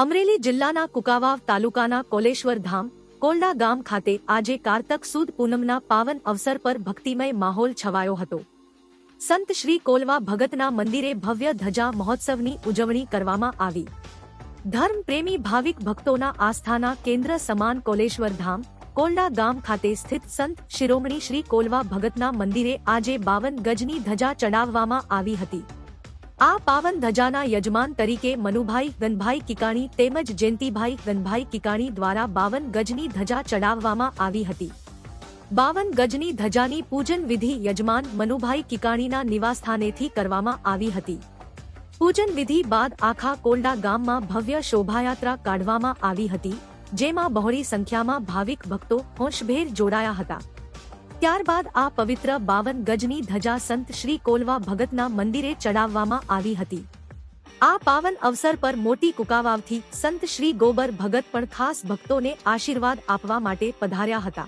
અમરેલી જિલ્લાના કુકાવાવ તાલુકાના કોલેશ્વર ધામ, કોલડા ગામ ખાતે આજે કારતક સુદ પૂનમના પાવન અવસર પર ભક્તિમય માહોલ છવાયો હતો. સંત શ્રી કોલવા ભગતના મંદિરે ભવ્ય ધજા મહોત્સવની ઉજવણી કરવામાં આવી. ધર્મ પ્રેમી ભાવિક ભક્તોના આસ્થાના કેન્દ્ર સમાન કોલેશ્વર ધામ, કોલડા ગામ ખાતે સ્થિત સંત શિરોમણી શ્રી કોલવા ભગતના મંદિરે આજે બાવન ગજની ધજા ચડાવવામાં આવી હતી. આ પાવન ધજાના યજમાન તરીકે મનુભાઈ ગનભાઈ કિકાણી તેમજ જયંતિભાઈ ગનભાઈ કિકાણી દ્વારા બાવન ગજની ધજા ચડાવવામાં આવી હતી. બાવન ગજની ધજાની પૂજન વિધિ યજમાન મનુભાઈ કિકાણીના નિવાસસ્થાનેથી કરવામાં આવી હતી. પૂજન વિધિ બાદ આખા કોલડા ગામમાં ભવ્ય શોભાયાત્રા કાઢવામાં આવી હતી, જેમાં બહોળી સંખ્યામાં ભાવિક ભક્તો હોંશભેર જોડાયા હતા. ત્યારબાદ આ પવિત્ર બાવન ગજની ધજા સંત શ્રી કોલવા ભગતના મંદિરે ચડાવવામાં આવી હતી. આ પાવન અવસર પર મોટી કુકાવાવથી સંત શ્રી ગોબર ભગત પણ ખાસ ભક્તોને આશીર્વાદ આપવા માટે પધાર્યા હતા.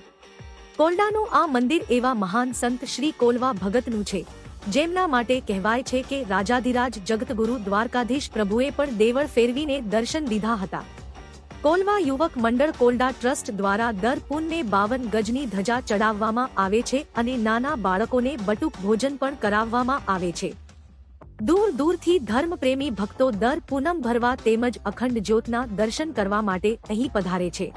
કોલડાનું આ મંદિર એવા મહાન સંત શ્રી કોલવા ભગતનું છે, જેમના માટે કહેવાય છે કે રાજાધિરાજ જગતગુરુ દ્વારકાધીશ પ્રભુએ પણ દેવળ ફેરવીને દર્શન દીધા હતા. કોલવા યુવક મંડળ કોલડા ટ્રસ્ટ દ્વારા દર પૂનમે બાવન ગજની ધજા ચડાવવામાં આવે છે અને નાના બાળકોને બટુક ભોજન પણ કરાવવામાં આવે છે. દૂર દૂરથી ધર્મપ્રેમી ભક્તો દર પૂનમ ભરવા તેમજ અખંડ જ્યોતના દર્શન કરવા માટે અહીં પધારે છે.